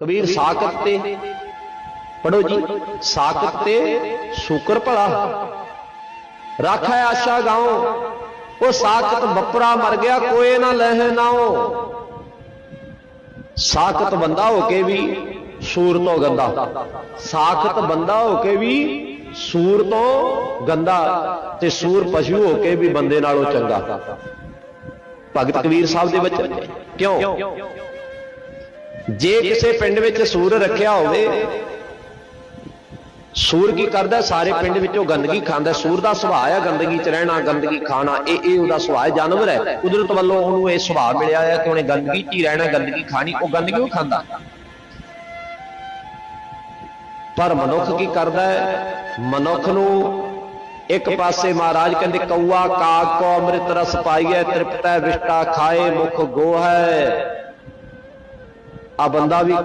ਕਬੀਰ ਸਾਖਤ ਤੇ। ਪੜੋ ਜੀ, ਸਾਖਤ ਤੇ ਸ਼ੁਕਰ ਭਲਾ। ਰਾਖੈ ਆਸ਼ਾ ਗਾਉ, ਉਹ ਸਾਖਤ ਬੱਪਰਾ ਮਰ ਗਿਆ, ਕੋਏ ਨਾ ਲਹਿ ਨਾਓ ਸਾਖਤ ਬੰਦਾ ਹੋ ਕੇ ਵੀ ਸੂਰ ਤੋਂ ਗੰਦਾ। ਸਾਖਤ ਬੰਦਾ ਹੋ ਕੇ ਵੀ ਸੂਰ ਤੋਂ ਗੰਦਾ ਤੇ ਸੂਰ ਪਸ਼ੂ ਹੋ ਕੇ ਵੀ ਬੰਦੇ ਨਾਲੋਂ ਚੰਗਾ। ਭਗਤ ਕਬੀਰ ਸਾਹਿਬ ਦੇ ਵਿੱਚ ਕਿਉਂ? ਜੇ ਕਿਸੇ ਪਿੰਡ ਵਿੱਚ ਸੂਰ ਰੱਖਿਆ ਹੋਵੇ, ਸੂਰ ਕੀ ਕਰਦਾ? ਸਾਰੇ ਪਿੰਡ ਵਿੱਚੋਂ ਗੰਦਗੀ ਖਾਂਦਾ। ਸੂਰ ਦਾ ਸੁਭਾਅ ਆ, ਗੰਦਗੀ 'ਚ ਰਹਿਣਾ, ਗੰਦਗੀ ਖਾਣਾ, ਇਹ ਇਹ ਉਹਦਾ ਸੁਭਾਅ ਜਾਨਵਰ ਹੈ। ਕੁਦਰਤ ਵੱਲੋਂ ਉਹਨੂੰ ਇਹ ਸੁਭਾਅ ਮਿਲਿਆ ਹੈ ਕਿ ਉਹਨੇ ਗੰਦਗੀ 'ਚ ਹੀ ਰਹਿਣਾ, ਗੰਦਗੀ ਖਾਣੀ, ਉਹ ਗੰਦਗੀ ਉਹ ਖਾਂਦਾ। ਪਰ ਮਨੁੱਖ ਕੀ ਕਰਦਾ ਹੈ? ਮਨੁੱਖ ਨੂੰ ਇੱਕ ਪਾਸੇ ਮਹਾਰਾਜ ਕਹਿੰਦੇ, ਕਊਆ ਕਾਗ ਕੋ ਅੰਮ੍ਰਿਤ ਰਸ ਪਾਈਐ, ਤ੍ਰਿਪਤੈ ਵਿਸ਼ਟਾ ਖਾਏ ਮੁਖ ਗੋਹੈ। ਆ ਬੰਦਾ ਵੀ